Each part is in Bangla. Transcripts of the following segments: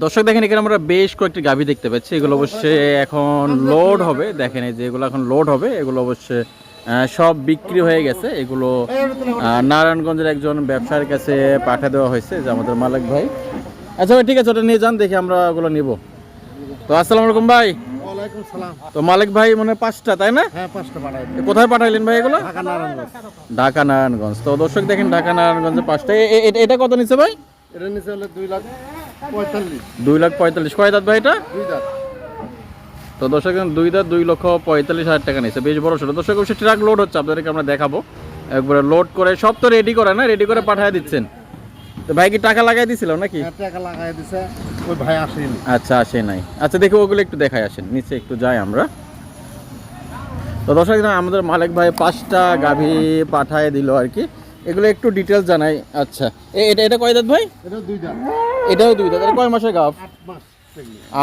দর্শক দেখেন এখানে আমরা বেশ কয়েকটি গাভী দেখতে পাচ্ছি। এগুলো অবশ্যই এখন লোড হবে। দেখেন এই যে এগুলো এখন লোড হবে। এগুলো অবশ্যই সব বিক্রি হয়ে গেছে। এগুলো নারায়ণগঞ্জের একজন ব্যবসার কাছে পাঠিয়ে দেওয়া হয়েছে যে আমাদের মালিক ভাই। আচ্ছা ভাই ঠিক আছে ওটা নিয়ে যান দেখি আমরা ওগুলো নিব। তো আসসালামু আলাইকুম ভাই। তো মালিক ভাই মানে পাঁচটা তাই না? হ্যাঁ কোথায় পাঠাইলেন ভাই এগুলো? ঢাকা নারায়ণগঞ্জ। তো দর্শক দেখেন ঢাকা নারায়ণগঞ্জে পাঁচটা। এটা কত নিচ্ছে ভাই? এটা নিচে হলে দুই লাখ। দুই লাখ পঁয়তাল্লিশ। কয় দাঁত ভাই এটা? তো দর্শক এখন দুই দাঁত দুই লক্ষ পঁয়তাল্লিশ হাজার টাকা নিচ্ছে বেশ বড় ছোট। দর্শক অবশ্যই ট্রাক লোড হচ্ছে। আপনাদেরকে আমরা দেখাবো। একবারে লোড করে সব তো রেডি করে না? রেডি করে পাঠিয়ে দিচ্ছেন। তো ভাই কি টাকা লাগাই দিছিল নাকি? হ্যাঁ, টাকা লাগাই দিছে। ওই ভাই আসেনি। আচ্ছা আসে নাই। আচ্ছা দেখি ওগুলো একটু দেখাই আসেন। নিচে একটু যাই আমরা। তো দর্শক আমাদের মালিক ভাই পাঁচটা গাভী পাঠায় দিল আর কি। এগুলো একটু ডিটেলস জানাই। আচ্ছা। এটা এটা কয় দাঁত ভাই? এটা দুই দাঁত। এটাও দুই দাঁত এটা কয় মাসের গাভ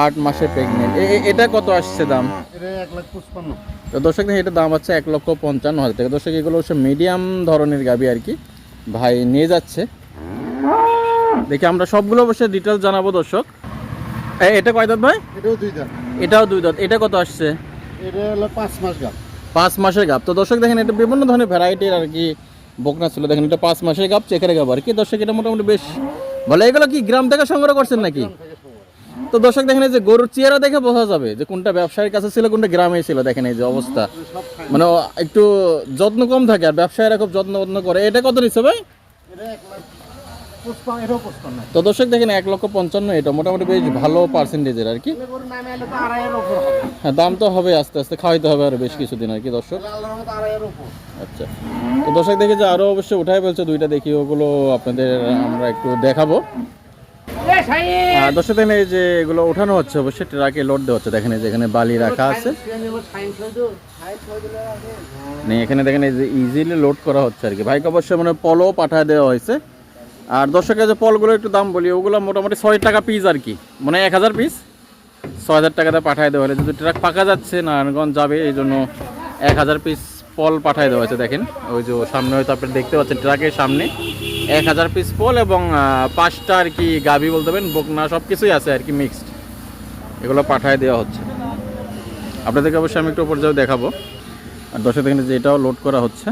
আট মাস প্রেগনেন্ট এটা কত আসছে দাম? এটা তো দর্শক এটার দাম হচ্ছে এক লক্ষ পঞ্চান্ন হাজার টাকা। দর্শক এগুলো হচ্ছে মিডিয়াম ধরনের গাবি আর কি। ভাই নিয়ে যাচ্ছে। দেখি আমরা সবগুলো অবশ্যই ডিটেলস জানাব দর্শক। এটা কয় দাঁত ভাই? এটাও দুই দাঁত। এটাও দুই দাঁত। এটা কত আসছে? এটা হলো পাঁচ মাস গাছ পাঁচ মাসের গাপ তো দর্শক দেখেন এটা বিভিন্ন ধরনের ভ্যারাইটির আর কি বকনা ছিল। দেখেন এটা পাঁচ মাসের গাপ চেকের গাপ আর কি। দর্শক এটা মোটামুটি বেশ ভালো এগুলো কি গ্রাম থেকে সংগ্রহ করছেন নাকি? তো দর্শক দেখেন এই যে গরুর চেহারা দেখে বোঝা যাবে যে কোনটা ব্যবসায়ীর কাছে ছিল কোনটা গ্রামে ছিল। দেখেন এই যে অবস্থা। মানে একটু যত্ন কম থাকে আর ব্যবসায়ীরা খুব যত্ন যত্ন করে। এটা কত নিচ্ছে ভাই? তো দর্শক দেখেন এক লক্ষ পঞ্চান্ন এটা মোটামুটি বেশ ভালো পার্সেন্টেজের আর কি। হ্যাঁ দাম তো হবে আস্তে আস্তে খাওয়াইতে হবে আর বেশ কিছুদিন আর কি দর্শক। আচ্ছা। তো দর্শক দেখে যে আরও অবশ্যই উঠাই বলছে দুইটা দেখি ওগুলো আপনাদের আমরা একটু দেখাবো। দর্শক দেখেন এই যে এগুলো ওঠানো হচ্ছে অবশ্যই ট্রাকে লোড দেওয়া হচ্ছে। দেখেন এই যে এখানে বালি রাখা আছে। এখানে দেখেন এই যে ইজিলি লোড করা হচ্ছে আর কি। ভাইকে অবশ্যই মানে পলও পাঠায় দেওয়া হয়েছে। আর দর্শকের যে পলগুলো একটু দাম বলি, ওগুলো মোটামুটি ছয় টাকা পিস আর কি। মানে এক হাজার পিস ছয় হাজার টাকাতে পাঠায় দেওয়া হলে। যদি ট্রাক পাকা যাচ্ছে, নারায়ণগঞ্জ যাবে, এই জন্য এক হাজার পিস পল পাঠায় দেওয়া হয়েছে, দেখেন। ওই যে সামনে হয়তো আপনি দেখতে পাচ্ছেন ট্রাকের সামনে। এক হাজার পিস পল এবং পাঁচটা আর কি গাভি বলতে পারেন, বকনা সব কিছুই আছে আর কি মিক্সড এগুলো পাঠায় দেওয়া হচ্ছে। আপনাদেরকে অবশ্যই আমি একটু পর্যায়ে দেখাবো। আর দর্শক দেখেন যে এটাও লোড করা হচ্ছে।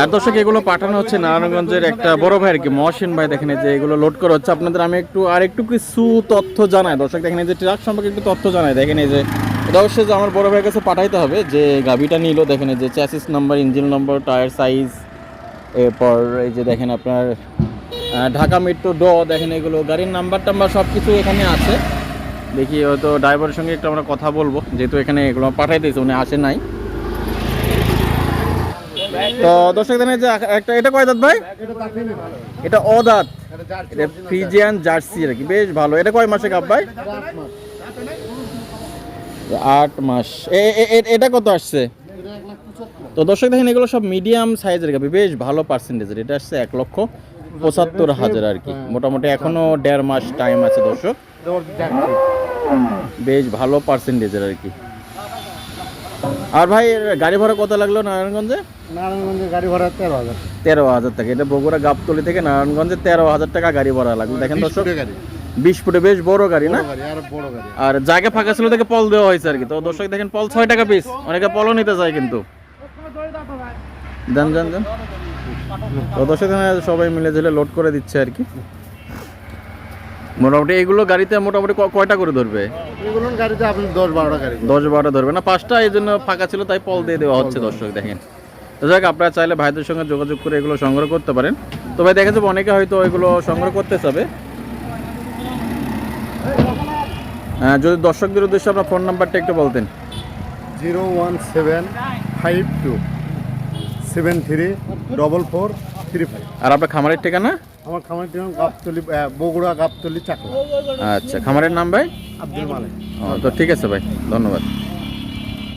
আর দর্শক, এগুলো পাঠানো হচ্ছে নারায়ণগঞ্জের একটা বড় আর কি, মহসিন ভাই। দেখেন যে এগুলো লোড করা হচ্ছে। আপনাদের আমি একটু, আর একটু কিছু তথ্য জানাই। দর্শক, দেখেন যে ট্রাক সম্পর্কে একটু তথ্য জানাই। দেখেন যে, এটা অবশ্যই যে আমার বড় ভাইয়ের কাছে পাঠাইতে হবে। যে গাভিটা নিল, দেখেন যে chassis number engine number tyre size এরপর এই যে দেখেন আপনার ঢাকা মেট্রো ড দেখেন এগুলো, গাড়ির নাম্বার টাম্বার সব কিছু এখানে আছে। দেখি হয়তো ড্রাইভারের সঙ্গে একটু আমরা কথা বলব। যেহেতু এখানে এগুলো পাঠাই দিয়েছে উনি আসে নাই। তো দর্শক দেখেন যে একটা এটা কয় দাঁত ভাই? এটা অদাঁত এটা ফ্রিজিয়ান জার্সি আর কি। বেশ ভালো। এটা কয় মাসে কাপ ভাই? আট মাস। এটা কত আসছে? তো দর্শক দেখেন, এগুলো সব মিডিয়াম সাইজের গাবি বেশ ভালো পার্সেন্টেজের এটা আসছে এক লক্ষ পঁচাত্তর হাজার আর কি। মোটামুটি এখনও দেড় মাস টাইম আছে দর্শক। বেশ ভালো পার্সেন্টেজের আর কি। আর ভাই গাড়ি ভাড়া কত লাগল নারায়ণগঞ্জে? নারায়ণগঞ্জে গাড়ি ভাড়া তেরো হাজার। তেরো হাজার টাকা। এটা বগুড়া গাবতলি থেকে নারায়ণগঞ্জে তেরো হাজার টাকা গাড়ি ভাড়া লাগল। দেখেন দর্শক বিশ ফুটে বেশ বড় গাড়ি না? আর জায়গা ফাঁকা ছিল থেকে পল দেওয়া হয়েছে আর কি। তো দর্শক দেখেন পল ছয় টাকা পিস অনেকে পলও নিতে চায় কিন্তু। দেন দেন দেন। তো দর্শক সবাই মিলে ঝেলে লোড করে দিচ্ছে আর কি। মোটামুটি এগুলো গাড়িতে মোটামুটি কয়টা করে ধরবে? এগুলো গাড়িতে আপনি দশ বারোটা গাড়ি দশ বারোটা ধরবে। না পাঁচটা এই জন্য ফাঁকা ছিল তাই পল দিয়ে দেওয়া হচ্ছে দর্শক দেখেন। তো যাক আপনারা চাইলে ভাইদের সঙ্গে যোগাযোগ করে এগুলো সংগ্রহ করতে পারেন। তো ভাই দেখা যাবে অনেকে হয়তো এগুলো সংগ্রহ করতে চাবে। আহ, যদি দর্শকদের উদ্দেশ্যে আপনার ফোন নাম্বারটা একটু বলতেন। Zero one seven five two seven three double four three five. আর আপনার খামারের ঠিকানা? আমার খামারের নাম গাবতলি বগুড়া গাবতলি চাকলা। আচ্ছা খামারের নাম ভাই? আব্দুল মালিক। ও, তো ঠিক আছে ভাই ধন্যবাদ।